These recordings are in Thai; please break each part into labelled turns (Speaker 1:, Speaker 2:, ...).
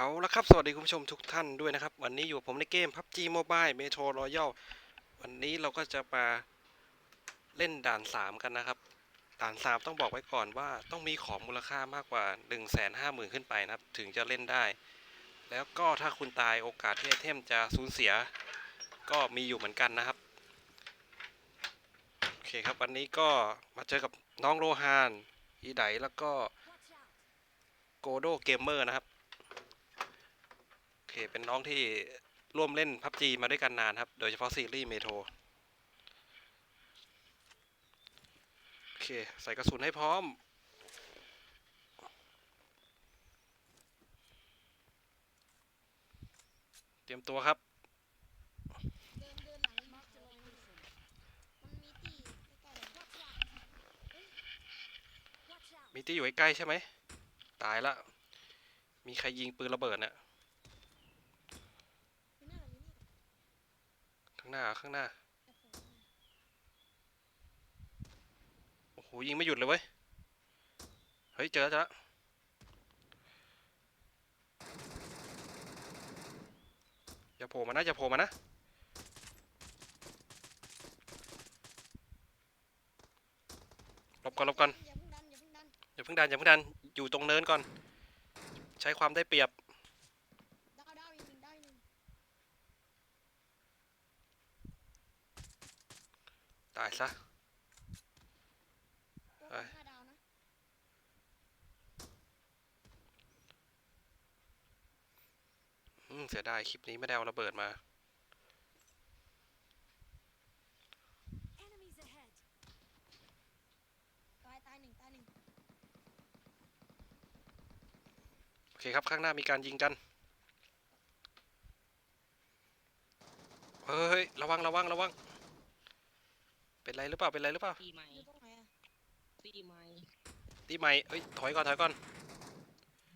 Speaker 1: เอาละครับ สวัสดีคุณผู้ชมทุกท่านด้วยนะครับ วันนี้อยู่กับผมในเกม PUBG Mobile Metro Royal วันนี้เราก็จะมาเล่นด่าน 3 กันนะครับ ด่าน 3 ต้องบอกไว้ก่อนว่าต้องมีของมูลค่ามากกว่า 1 5 0 0 0 0 ขึ้นไปนะครับ ถึงจะเล่นได้ แล้วก็ถ้าคุณตายโอกาสที่ไอเทมจะสูญเสีย ก็มีอยู่เหมือนกันนะครับ โอเคครับวันนี้ก็มาเจอกับน้องโรฮานอีไดแล้วก็โกโดเกมเมอร์นะครับ เคเป็นน้องที่ร่วมเล่นพับจีมาด้วยกันนานครับ โดยเฉพาะซีรีส์เมโทรโอเค ใส่กระสุนให้พร้อม เตรียมตัวครับ
Speaker 2: เดินเดินหลังมาจะลงมันมีที่ใกล้ๆเลย
Speaker 1: มีที่อยู่ใกล้ใช่ไหม ตายละ มีใครยิงปืนระเบิดเนี่ย
Speaker 2: นั่นแหละอยู่นี่
Speaker 1: ข้างหน้าข้างหน้า
Speaker 2: โอ้โห
Speaker 1: ยิงไม่หยุดเลยเว้ย เฮ้ย เจอแล้วเจอแล้วอย่าโผล่มานะอย่าโผล่มานะหลบก่อนหลบก่อน
Speaker 2: อย่าเพิ่งดันอย่าเพิ่งดัน
Speaker 1: อย่าเพิ่งดันอยู่ตรงเนินก่อน ใช้ความได้เปรียบ
Speaker 2: ดาวดาวอีกหนึ่งดาวอีกหนึ่ง
Speaker 1: ตายซะ
Speaker 2: ตัว
Speaker 1: ไป
Speaker 2: ห้าดาวนะ
Speaker 1: อืมเสียดายคลิปนี้ไม่ได้เอาระเบิดมา
Speaker 2: ตายตายหนึ่งตายหนึ่ง
Speaker 1: โอเคครับ ข้างหน้ามีการยิงกัน เฮ้ย ระวังระวังระวัง เป็นไรหรือเปล่า เป็นไรหรือเปล่า
Speaker 3: ตีไม้
Speaker 2: อยู่ตรงไหนอะ
Speaker 3: ตีไม้
Speaker 1: ตีใหม่เอ้ย ถอยก่อน ถอยก่อน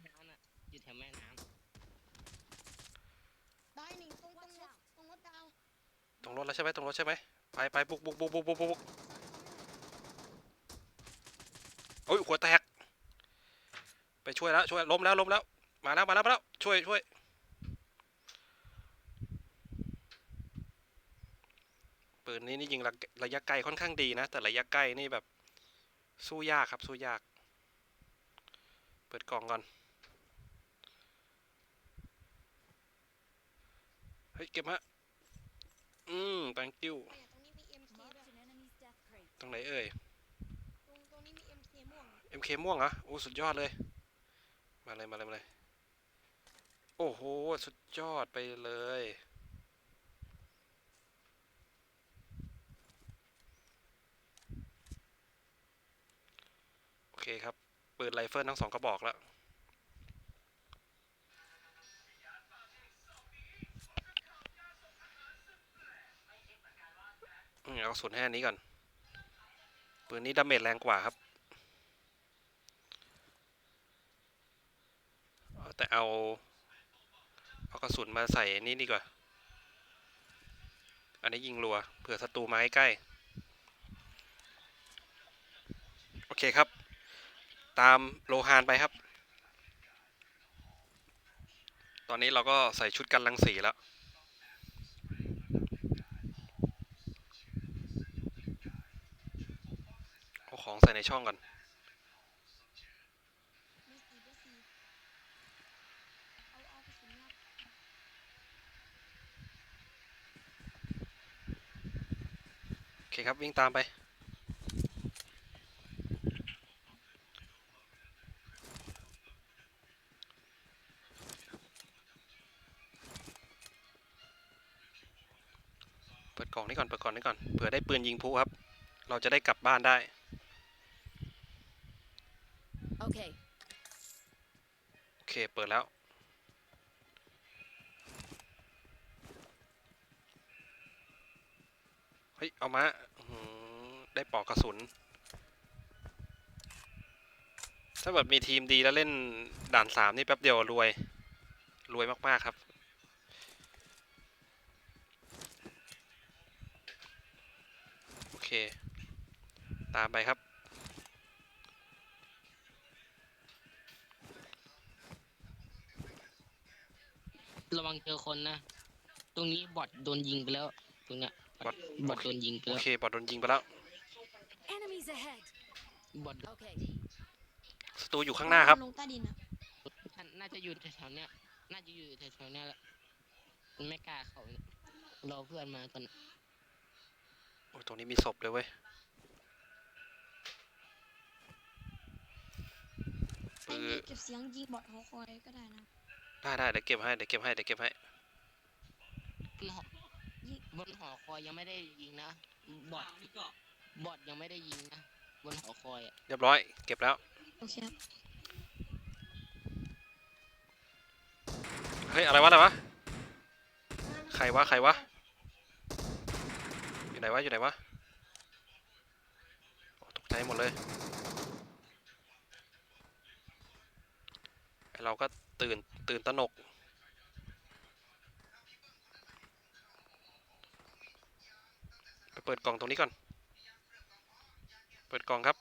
Speaker 3: น้ำน่ะอยู่แถวแม่น้
Speaker 2: ดาวอีกหนึ่งตรงตรงรถตรงรถดาว
Speaker 1: ตรงรถแล้วใช่ไหมตรงรถใช่ไหมไปไปบุกบุกบุกบุกบุกบุกบุกโอ้ยหัวแตก ไปช่วยแล้วช่วยล้มแล้วล้มแล้ว มาแล้วมาแล้วมาแล้วช่วยช่วย ปืนนี้นี่ยิงระระยะไกลค่อนข้างดีนะ แต่ระยะใกล้นี่แบบสู้ยากครับสู้ยาก เปิดกล่องก่อน เฮ้ย เก็บฮะ อืม thank you
Speaker 2: ตรงนี้มี MK ด้ว
Speaker 1: ตรงไหนเอ่ย
Speaker 2: ตรงตรงนี้มี MK ม่วง
Speaker 1: MK ม่วงเหรอโอ้สุดยอดเลย มาเลย มาเลย มาเลย โอ้โห สุดยอดไปเลย เคครับปืนไรเฟิลทั้งสองกระบอกแล้วเอากระสุนให้อนี้ก่อน ปืนนี้ดาเมจแรงกว่าครับ แต่เอา เอากระสุนมาใส่นี่ดีกว่า อันนี้ยิงรัว เผื่อศัตรูมาใกล้ โอเคครับ ตามโลฮานไปครับ ตอนนี้เราก็ใส่ชุดกันรังสีแล้ว เอาของใส่ในช่องก่อนโอเคครับวิ่งตามไป ปิดกล่องนี้ก่อนเปิดกล่องนี้ก่อนเผื่อได้ปืนยิงพลุครับ เราจะได้กลับบ้านได้
Speaker 4: Okay.
Speaker 1: โอเค เปิดแล้ว เฮ้ย เอามาอื้อหือได้ปลอกกระสุน ถ้าแบบมีทีมดีแล้วเล่นด่านสามนี่แป๊บเดียวรวย รวยมาก ๆ ครับ โอเค ตามไปครับ
Speaker 3: ระวังเจอคนนะ ตรงนี้บอทโดนยิงไปแล้ว ตรงเนี้ย
Speaker 1: บอท
Speaker 3: บอทโดนยิงไป
Speaker 1: โอ
Speaker 3: แล้ว
Speaker 1: เคบอดโดนยิงไปแล้ว
Speaker 4: Enemies ahead.
Speaker 3: บอท
Speaker 4: Okay.
Speaker 1: ศัตรูอยู่ข้างหน้าครับ
Speaker 2: ลงใต้ดินอะ
Speaker 3: น่าจะอยู่แถวๆเนี้ย น่าจะอยู่แถวๆเนี้ยแหละมันไม่กล้าเขาเนี่ยรอเพื่อนมาก่อน
Speaker 1: โอ้ยตรงนี้มีศพเลยเว้ย
Speaker 2: ไอ้
Speaker 1: ปื
Speaker 2: นี่
Speaker 1: อ
Speaker 2: เก็บเสียงยิงบอดหอคอยก็ได้นะ
Speaker 1: ได้ได้เดี๋ยวเก็บให้เดี๋ยวเก็บให้เดี๋ยวเก็บให้
Speaker 3: บนหอ
Speaker 2: ยิง
Speaker 3: บนหอคอยยังไม่ได้ยิงนะ บอทบอทยังไม่ได้ยิงนะ บนหอคอยอะ
Speaker 1: เรียบร้อย เก็บแล้ว
Speaker 2: โอเคครับ
Speaker 1: เฮ้ยอะไรวะอะไรวะใครวะใครวะอยู่ ไหนวะ อยู่ไหนวะตกใจหมดเลย เราก็ตื่น ตื่นตระหนก ไปเปิดกล่องตรงนี้ก่อน เปิดกล่องครับ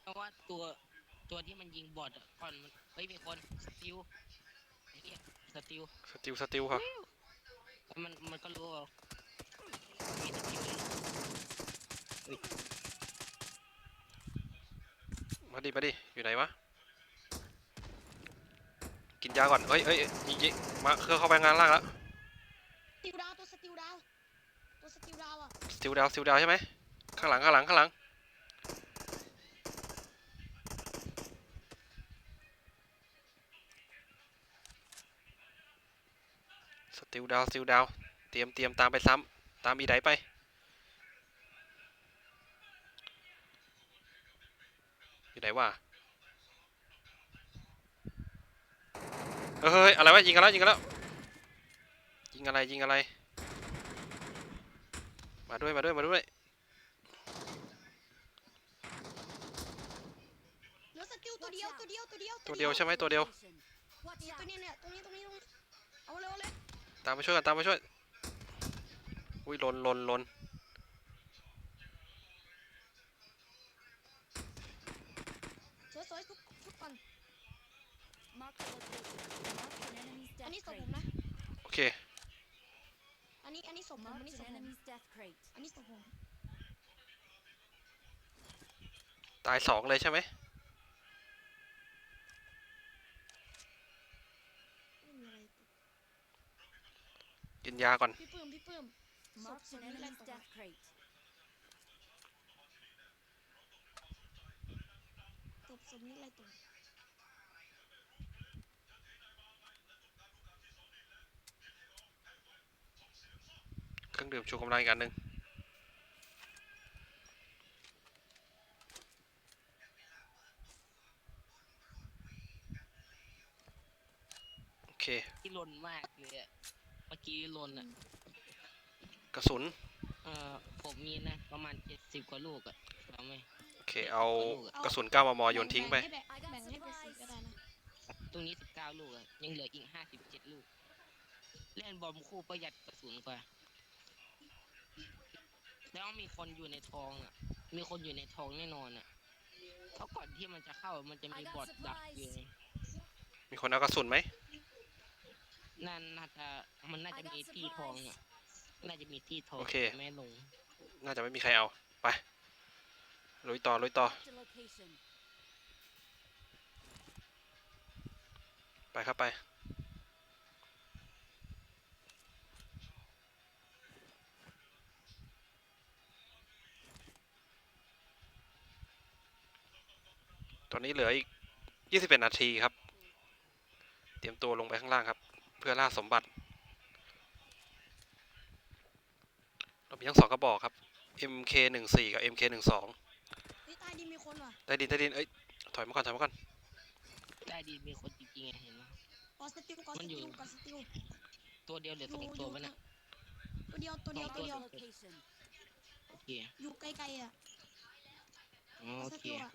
Speaker 3: เพราะว่าตัวตัวที่มันยิงบอทอะก่อนมัน เฮ้ยมีคนสติลไอ้เหี้ยสติล
Speaker 1: สติลสติลครับ
Speaker 3: แล้วมันมันก็รู้ว่ามีสติลเลยนะ
Speaker 1: มาดิมาดิอยู่ไหนวะกินยาก่อนเฮ้ยเฮ้ยยิงยิงมาเครื่องเข้าไปงานล่างแล้ว
Speaker 2: สติลดาวตัวสติลดาวตัวสติลดาวอะ
Speaker 1: สติลดาวสติลดาวใช่ไหมข้างหลังข้างหลังข้างหลัง ติลดาวสติลดาวเตรียมเตรียมตามไปซ้ำตามอีไดไปอยู่ไหนวะเฮ้ยเฮ้ยอะไรวะยิงกันแล้วยิงกันแล้วยิงอะไรยิงอะไร มาด้วยมาด้วยมาด้วย
Speaker 2: เหลือสติลตัวเดียวตัวเดียวตัวเดียว
Speaker 1: ตัวเดียวใช่ไหมตัวเดียว
Speaker 4: Location. Watch
Speaker 2: นี่
Speaker 4: out.
Speaker 2: ตัวเนี้ยเนี่ยตรงนี้ตรงนี้ตรงนี้เอาเร็วเอาเลย
Speaker 1: ตามมาช่วยกันตามมาช่วย อุ้ยลนลนลน
Speaker 2: สวยสวยทุกทุกคน
Speaker 4: Mark the location. Mark an enemy's
Speaker 2: อัน
Speaker 4: death
Speaker 2: นี้ศพ
Speaker 4: crate.
Speaker 2: ผมนะ
Speaker 1: โอเค
Speaker 2: อันนี้อันนี้ศพผม
Speaker 4: Mark
Speaker 2: อันนี้ศ
Speaker 4: an
Speaker 2: พผม
Speaker 4: enemy's death crate.
Speaker 2: อันนี้ศพผม
Speaker 1: ตายสองเลยใช่ไหม
Speaker 2: ไม่
Speaker 1: ยาก่อน
Speaker 2: พี่ปื้มพี่ปื้ม
Speaker 4: Mark
Speaker 2: so
Speaker 4: an
Speaker 2: we like
Speaker 4: enemy's
Speaker 2: the
Speaker 4: death crate.
Speaker 2: ศพศพนี้อะไรตัว
Speaker 1: เครื่องดื่มชูกำลังอีกอันหนึ่งโอเค
Speaker 3: ที่ลนมากเลยอะ เมื่อกี้ลนอะ
Speaker 1: กระสุน
Speaker 3: เอ่อผมมีนะ ประมาณเจ็ดสิบกว่าลูกอะเอาไหม
Speaker 1: โอเค เอากระสุน9มมโยนทิ้งไป
Speaker 2: แบ่ให้
Speaker 4: I
Speaker 2: แบ่
Speaker 4: got
Speaker 2: งให้ไปสิ
Speaker 4: supplies.
Speaker 2: ก็ได้นะ
Speaker 3: ตรงนี้สิบเก้าลูกอะ ยังเหลืออีกห้าสิบเจ็ดลูก เล่นบอมคู่ประหยัดกระสุนกว่า แล้วมีคนอยู่ในทองอะ มีคนอยู่ในทองแน่นอนอะ เพราะก่อนที่มันจะเข้ามันจะมี
Speaker 4: I got
Speaker 3: บอทดักอยู่ไง
Speaker 1: มีคนเอากระสุนไหม
Speaker 3: นั่นน่าจะ มันน่าจะ
Speaker 4: I got
Speaker 3: มีที่ทองอะ น่าจะมีที่ทอง
Speaker 1: โอเค
Speaker 3: แต่ไม่ลง
Speaker 1: น่าจะไม่มีใครเอา ไปลุยต่อลุยต่อ
Speaker 4: Marked a location.
Speaker 1: ไปครับไป ตอนนี้เหลืออีก 21 นาทีครับ เตรียมตัวลงไปข้างล่างครับ เพื่อล่าสมบัติ เรามีทั้งสองกระบอกครับ MK14 กับ MK12
Speaker 2: เฮ้ยใต้ดินมีคนว่ะ
Speaker 1: ได้ดินได้ดินเอ้ยถอยมาก่อนถอยมาก่อน
Speaker 3: ได้ดีมีคนจริงๆไงเห็นไหม
Speaker 2: กอสติลกอส
Speaker 3: มันอยู่
Speaker 2: ติลกอสติล
Speaker 3: ตัวเดียวเหลือ
Speaker 2: อ
Speaker 3: ส
Speaker 2: ยู่
Speaker 3: อง
Speaker 2: อ
Speaker 3: ตัว
Speaker 2: ยู่
Speaker 3: วะเนี่ย
Speaker 2: ตัวเดียวตัวเดียว
Speaker 3: ส
Speaker 2: ตั
Speaker 3: อง
Speaker 2: ว
Speaker 3: ตัว
Speaker 2: เดียว
Speaker 4: Location.
Speaker 3: โอเค
Speaker 2: อยู่ไกลๆอะ
Speaker 3: อ๋อก
Speaker 2: อ
Speaker 3: โอ
Speaker 2: ส
Speaker 3: เค
Speaker 2: ติลอะ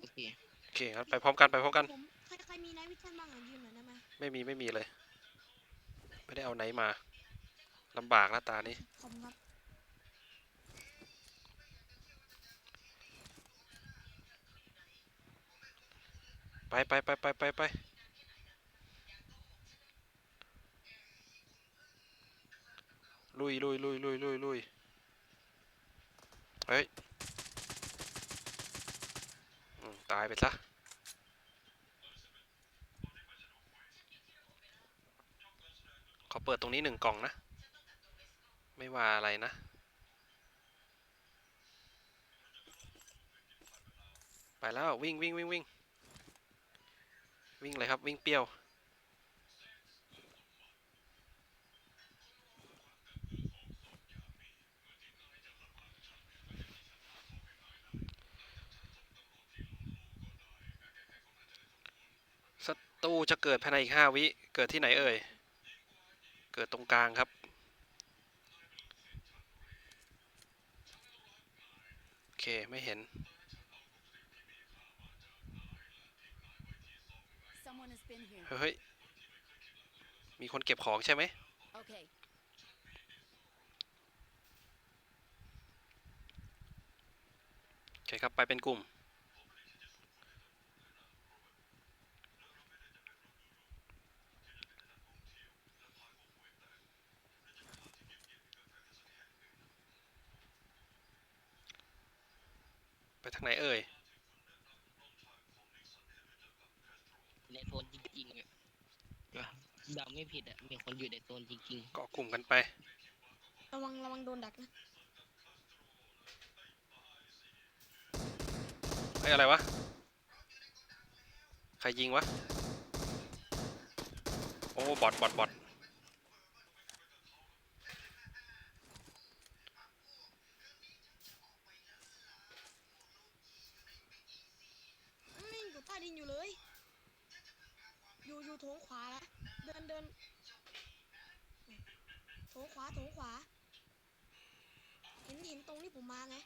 Speaker 3: โอเค
Speaker 1: โอเคงั้นไปพร้อมกันไปพร้อมกัน
Speaker 2: ผมใครใครมีไนท์วิชั่นบ้างอะยืนหน่อยได้ไหม
Speaker 1: ไม่มีไม่มีเลย ไม่ได้เอาไหนมา ลำบากแล้วตานี้ไปไปไปไปไปไปลุยลุยลุยลุยลุยลุยเฮ้ยตายไปซะขอเปิดตรงนี้หนึ่งกล่องนะ ไม่ว่าอะไรนะ ไปแล้ววิ่งวิ่งวิ่งวิ่งวิ่งเลยครับวิ่งเปรี้ยว ศัตรูจะเกิดภายในอีกห้าวิ เกิดที่ไหนเอ่ย เกิดตรงกลางครับ โอเค ไม่เห็น
Speaker 4: Someone has been here.
Speaker 1: เฮ้ย มีคนเก็บของใช่ไหม
Speaker 4: Okay.
Speaker 1: โอเคครับ ไปเป็นกลุ่ม ไปทางไหนเอ่ย
Speaker 3: ในโซนจริงๆอะเดาไม่ผิดอะ มีคนอยู่ในโซน จริง
Speaker 1: เกาะกลุ่มกันไป
Speaker 2: ระวังระวังโดนดักนะ
Speaker 1: เฮ้ยอะไรวะ ใครยิงวะ โอ้บอทบอทบอท
Speaker 2: อืมอยู่ใต้ดินอยู่เลย อยู่อยู่โถงขวาละเดินเดิน โถงขวาโถงขวา เห็นเห็นตรงที่ผมมาไง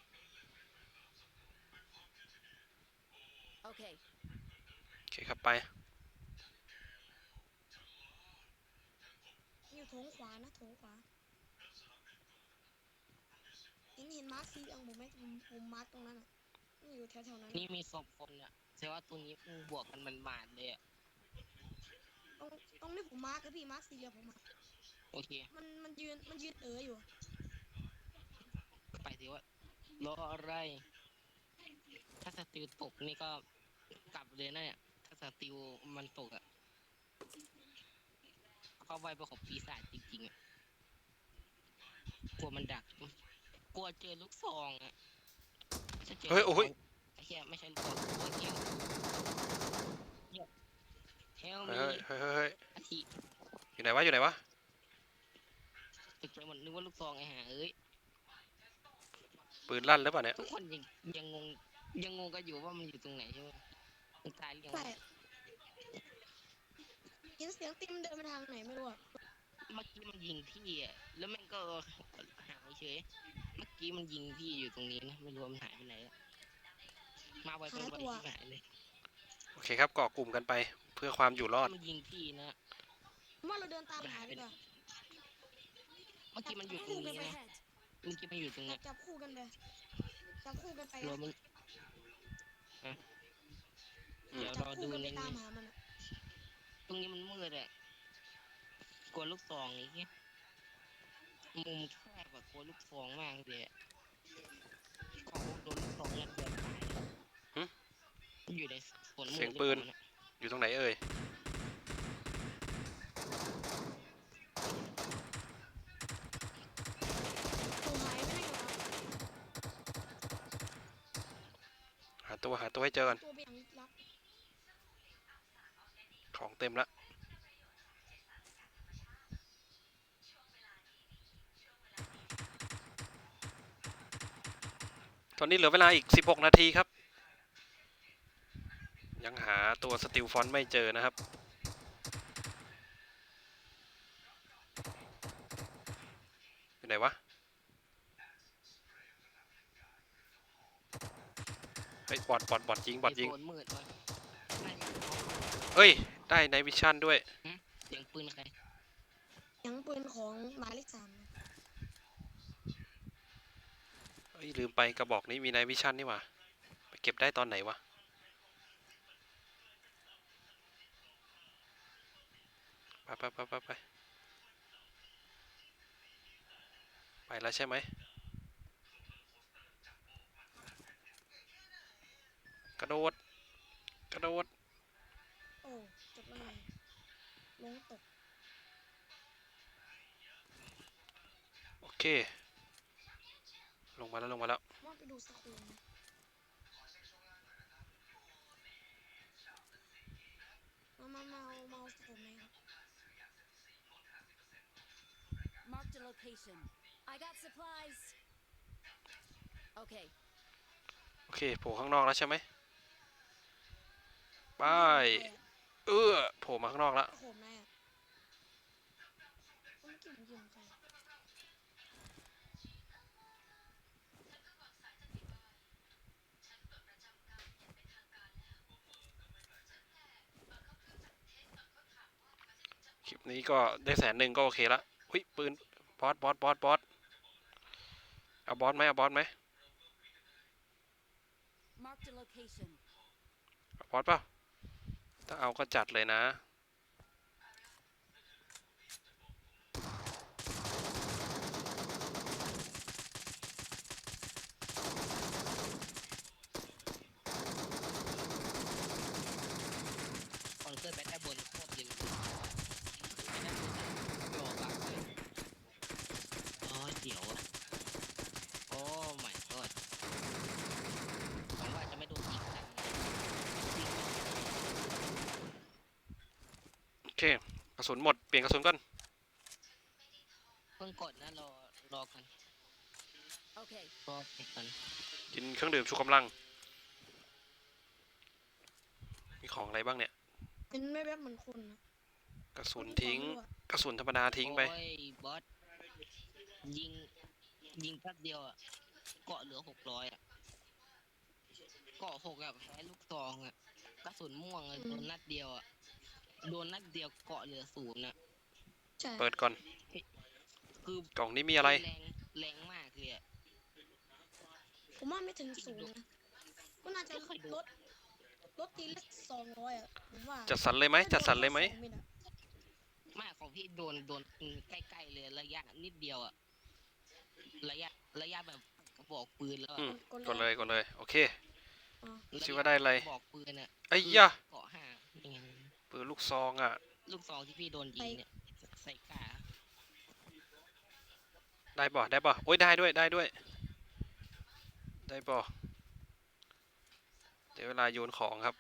Speaker 4: Okay.
Speaker 1: โอเคครับไป
Speaker 2: อยู่โถงขวานะโถงขวา เห็นเห็นมาร์คสีเหลืองผมไหมผมผมมาร์คตรงนั้นอะนี่อยู่แถวแถวๆนั้น
Speaker 3: ๆนี่มีศพคนอะแสดงว่าตัวนี้มึงบวกกันมันมาดเลยอะ
Speaker 2: ตรงตรงนี้ผมมาร์คแล้วพี่มาร์คสีเหลืองผมมา
Speaker 3: โอเค
Speaker 2: มันมันยืนมันยืนเอออยู่
Speaker 3: ไปสิว่ารออะไร ถ้าสติลตกนี่ก็กลับเลยนะเนี่ย ถ้าสติลมันตกอะเข้าไว้เป็นของปีศาจจริงๆอะกลัวมันดัก กลัวเจอลูกซองอะถ้าจ
Speaker 1: เฮ้ยโอ้ย
Speaker 3: ไอ้เหี้ยไม่ใช่ลูกซองกลัวเกมเฮล
Speaker 1: เฮ้ย
Speaker 3: มี
Speaker 1: เฮ้ยเฮ้ยเฮ้ย
Speaker 3: อาทิ
Speaker 1: อยู่ไหนวะอยู่ไหนวะ
Speaker 3: ตึกใจหมดนึกว่าลูกซองไอ้ห่าเอ้ย
Speaker 1: ปืนลั่นหรือเปล่าเนี่ย
Speaker 3: ทุกคนยังยังงงยังงงกันอยู่ว่ามันอยู่ตรงไหนใช่ไหมมันตายหรือยัง
Speaker 2: ใช่
Speaker 3: วะ
Speaker 2: เห็นเสียงติมเดินไปทางไหนไม่รู้อะ
Speaker 3: เมื่อกี้มันยิงพี่อะแล้วมันก็หายเฉย เมื่อกี้มันยิงพี่อยู่ตรงนี้นะไม่รู้ว่ามันหายไปไหนแล้วมาไวไปไวที่หายเลย
Speaker 1: โอเคครับเกาะกลุ่มกันไป เพื่อความอยู่รอด
Speaker 3: มันยิงพี่นะ
Speaker 2: ผมว่าเราเดินตามหาดีกว่า
Speaker 3: เมื่อกี้มันอยู่ตรง
Speaker 4: Enemies
Speaker 3: นี้นะ
Speaker 4: ahead.
Speaker 3: เมื่อกี้มันอยู่ตรง
Speaker 2: จั
Speaker 3: เนี้
Speaker 2: บ
Speaker 3: ย
Speaker 2: จับคู่กันไปจับคู่กันไป
Speaker 3: รว
Speaker 2: นะ
Speaker 3: มมัน
Speaker 1: อืม
Speaker 3: เดี๋ยว
Speaker 2: จั
Speaker 3: ร
Speaker 2: บ
Speaker 3: อ
Speaker 2: คู่
Speaker 3: ดู
Speaker 2: กัน
Speaker 3: ใน
Speaker 2: ไปตาม
Speaker 3: นี้
Speaker 2: หามันอะ
Speaker 3: ตรงนี้มันมืดอะกลัวลูกซองไอ้เงี้ยมุมแคบแบบกลัวลูกซองมากเลยอะกองโดนลูกซองเนี่ยเกือบตายแล้ว
Speaker 1: หึ
Speaker 3: อยู่ในฝนมืด
Speaker 1: เสียง
Speaker 3: หรือ
Speaker 1: ปืน
Speaker 3: เปล่าะ
Speaker 1: อยู่ตรงไหนเอ่ย
Speaker 2: ตัวหายไปไหนกันวะ
Speaker 1: หา ตัวหาตัวให้เจอกัน
Speaker 2: ตัวไปอย่างลึกลับ
Speaker 1: ของเต็มละตอนนี้เหลือเวลาอีก 16 นาทีครับ ยังหาตัวสติลฟอนต์ไม่เจอนะครับ อดบอดบอดยิงบอดยิง
Speaker 3: เอ้ย
Speaker 1: ได้ในวิชั่นด้วย
Speaker 3: เสียงปืนใคร
Speaker 2: ยังปืนของหมายเลขสาม
Speaker 1: เอ้ย ลืมไปกระบอกนี้มีในวิชั่นนี่หว่าไปเก็บได้ตอนไหนวะ ไปไปไปไปไปไปแล้วใช่ไหม กระโดด กระโดด
Speaker 2: โอ้จบแล้วไงลงตก
Speaker 1: โอเค ลงมาแล้วลงมาแล้ว
Speaker 2: ว่าไปดูสกูลนะมามามาเอามาเอาสกูลไหมครับ
Speaker 4: Marked a location. I got supplies. Okay.
Speaker 1: โอเคโผล่ข้างนอกแล้วใช่ไหม ไป เออโผล่มาข้างนอกแล้ว
Speaker 2: โขมนายอะมันกินกินใคร
Speaker 1: คลิปนี้ก็ได้แสนหนึ่งก็โอเคละหุยปืนบอสบอสบอสบอสเอาบอสไหมเอาบอสไหม
Speaker 4: Marked a location.
Speaker 1: เอาบอสเปล่า ถ้าเอาก็จัดเลยนะ
Speaker 3: คอนเสิร์ตแบทแอบบนโคตรเย็นเลยแบทแอบบนอะรอบักเลยอ๋อเดี๋ยวอะโอ้ my god หวังว่าจะไม่โดนยิงกันยิงไม่ได้
Speaker 1: โอเค ก ระสุนหมด เปลี่ยนกระสุนก่อน
Speaker 3: เพิ่งกดนะรอรอกัน
Speaker 4: Okay.
Speaker 3: รอไปกัน
Speaker 1: กินเครื่องดื่มชูกำลัง มีของอะไรบ้างเนี่ย
Speaker 2: เป็นไม่แบบเหมือนคนนะ
Speaker 1: กระสุน
Speaker 2: คน
Speaker 1: ทิ้ง
Speaker 2: ที่ความรู้อะ
Speaker 1: กระสุนธรรมดาทิ้งไป
Speaker 3: โอ้ยบอสยิงยิงแป๊บเดียวอะเกาะเหลือหกร้อยอะเกาะหกอะแพ้ลูกซองอะกระสุนม่วงอะโดนนัดเดียวอะ โดนนัดเดียวเกาะเหลือศูนย์อะ
Speaker 2: ใช่
Speaker 1: เปิดก่อน
Speaker 3: คือก
Speaker 1: ล่องนี้มีอะไร
Speaker 3: แรงแรงมากเลยอะ
Speaker 2: ผมว่าไม่ถึงศูนย์นะก็น่าจะลดลดทีละสองร้อยอะผมว่า
Speaker 1: จัดสรรเลยไหม จัดสรรเลยไหม
Speaker 2: สองม็ดอะ
Speaker 3: มากของพี่โดนโดนใกล้ๆเลยระยะนิดเดียวอะระยะระยะแบบกระบอกปืนแล้วอะ
Speaker 1: อืม กดเลยกดเลย โอเค
Speaker 2: อ่า
Speaker 3: ระยะ
Speaker 1: คิดว่าได้อะไร
Speaker 3: กบอกปืนอะ
Speaker 1: ไอ้
Speaker 3: คื
Speaker 1: ยะ
Speaker 3: เกาะห้านี่ไง
Speaker 1: ปืนลูกซองอะ
Speaker 3: ลูกซองที่พี่โดนยิงเนี่ยใส่กา
Speaker 1: ได้บ่ได้บ่โอ้ยได้ด้วยได้ด้วย ได้บ่เดี๋ยวเวลาโยนของครับ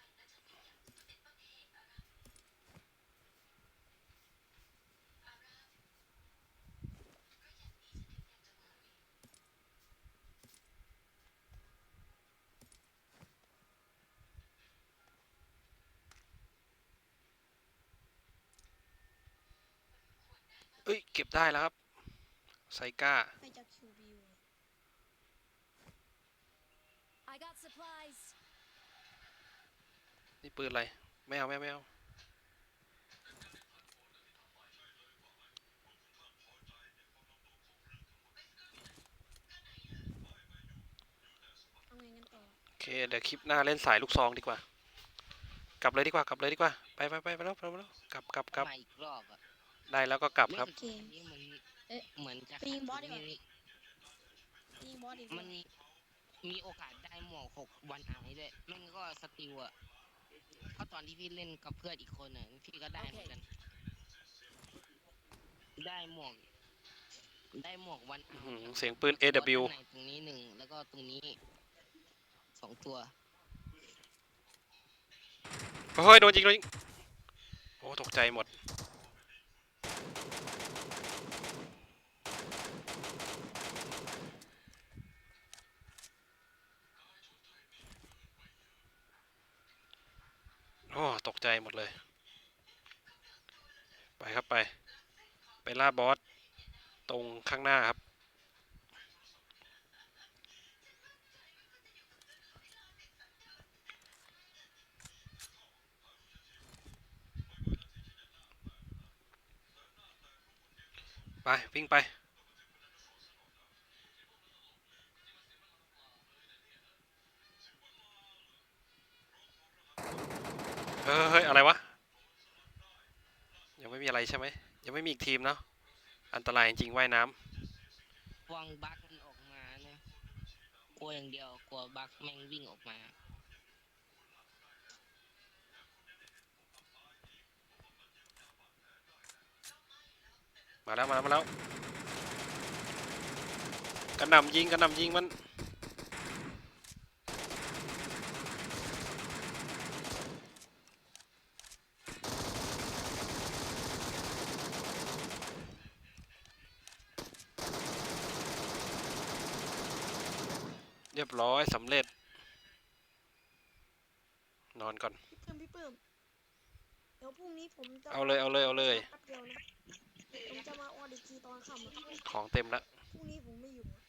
Speaker 1: ได้แล้วครับ ไซก้า
Speaker 2: ให้จากคิวบิว
Speaker 4: I got supplies.
Speaker 1: นี่ปืนอะไร ไม่เอาไม่เอาไม่เอา
Speaker 2: เอาไงกันต่อ
Speaker 1: โอเค เดี๋ยวคลิปหน้าเล่นสายลูกซองดีกว่า กลับเลยดีกว่า กลับเลยดีกว่า ไปไปไปไปแล้วไปแล้วกลับกลับกลับ
Speaker 3: มาอีกรอบอะ
Speaker 1: ได้แล้วก็กลับครับ
Speaker 3: รู้สึกอันนี้มัน
Speaker 2: เอ๊ะ
Speaker 3: เหมือนจะ
Speaker 2: ไปยิงบอสดีกว่า
Speaker 3: มี
Speaker 2: ยิงบอสอีก
Speaker 3: มันมีมีโอกาสได้หมวกหกวันไอด้วยแม่งก็สติลอะเพราะตอนที่พี่เล่นกับเพื่อนอีกคนน่ะพี่ก็ได้เหมือนกัน ได้หมวก ได้หมวกวันไอ
Speaker 1: อื้อหือเสียงปืน
Speaker 3: ตัว
Speaker 1: AW
Speaker 3: ข้างในตรงนี้หนึ่งแล้วก็ตรงนี้สองตัว
Speaker 1: เฮ้ยโดนยิงโดนยิงโอ้ตกใจหมด โอ้ตกใจหมดเลย ไปครับไป ไปล่าบอส ตรงข้างหน้าครับ ไป วิ่งไปเฮ้ยเฮ้ย อะไรวะ ยังไม่มีอะไรใช่ไหม ยังไม่มีอีกทีมเนาะ อันตรายจริงว่ายน้ำ
Speaker 3: วางบั๊กมันออกมานะ กลัวอย่างเดียว กลัวบั๊กแม่งวิ่งออกมา
Speaker 1: มาแล้วมาแล้วมาแล้วกระหน่ำยิงกระหน่ำยิงมันเรียบร้อยสำเร็จ นอนก่อน
Speaker 2: พี่เพิ่มพี่เพิ่มเดี๋ยวพรุ่งนี้ผมจะ
Speaker 1: เอาเลยเอาเลยเอาเลย
Speaker 2: แป๊บเดียวนะผมจะมาอ อดิจีตอนค่ำอะ
Speaker 1: ของเต็มละ
Speaker 2: พรุ่งนี้ผมไม่อยู่อะ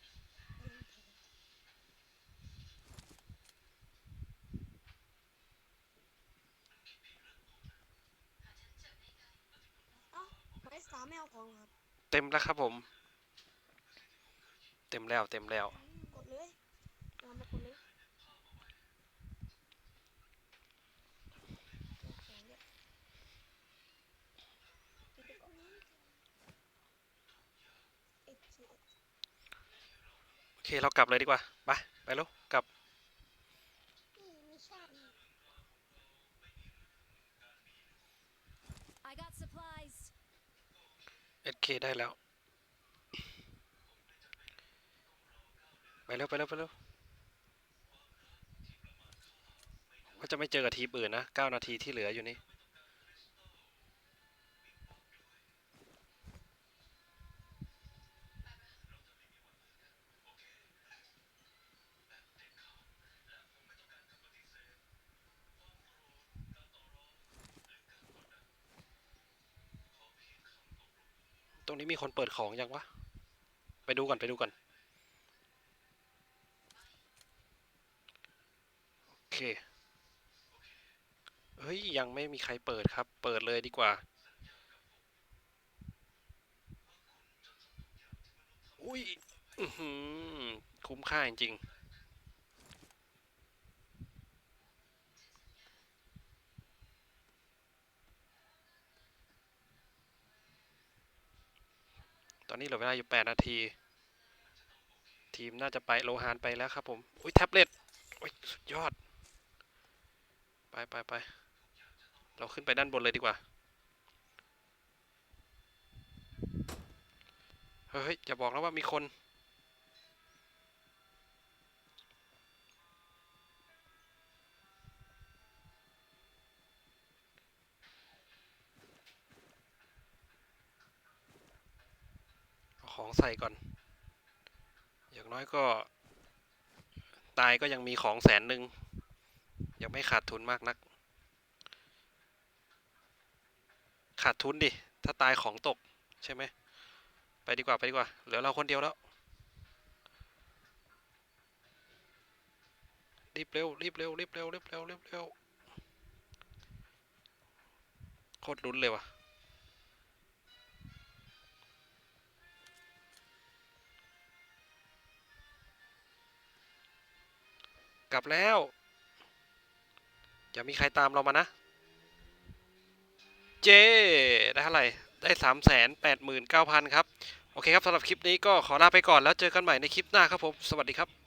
Speaker 2: เอ้าหมายสามไม่เอาของเหรอครับ
Speaker 1: เต็มแล้วครับผม เต็มแล้วเต็มแล้ว
Speaker 2: กดเลยตามมากดเลยของเยอะปิดไปก่อนนะเอ็ดเจ็ด
Speaker 1: โอ เคเรากลับเลยดีกว่า ไป ไปแลูกกลับ เอื
Speaker 2: มไม่ใช่
Speaker 4: I got supplies.
Speaker 1: SK ได้แล้ว ไปเร็วไปเร็วไปเร็วว่าจะไม่เจอกับทีมอื่นนะ 9 นาทีที่เหลืออยู่นี่ นี้มีคนเปิดของยังวะ ไปดูก่อนไปดูก่อน โอเค เฮ้ย ยังไม่มีใครเปิดครับ เปิดเลยดีกว่า อุ้ยอือหือคุ้มค่าจริงๆ อนนี้เหลือเวลาอยู่ 8 นาที ทีมน่าจะไปโลฮานไปแล้วครับผม อุ้ยแท็บเล็ตอุ้ยสุดยอด ไปไปไปเราขึ้นไปด้านบนเลยดีกว่า เฮ้ยอย่าบอกนะว่ามีคน ของใส่ก่อน อย่างน้อยก็ ตายก็ยังมีของแสนหนึ่ง ยังไม่ขาดทุนมากนัก ขาดทุนดิ ถ้าตายของตก ใช่ไหม ไปดีกว่าไปดีกว่า เหลือเราคนเดียวแล้ว รีบเร็วรีบเร็วรีบเร็วรีบเร็วรีบเร็วโคตรลุ้นเลยว่ะ กลับแล้ว อย่ามีใครตามเรามานะ เจ ได้เท่าไหร่ ได้สามแสนแปดหมื่นเก้าพันครับ โอเคครับสำหรับคลิปนี้ก็ขอลาไปก่อนแล้วเจอกันใหม่ในคลิปหน้าครับผม สวัสดีครับ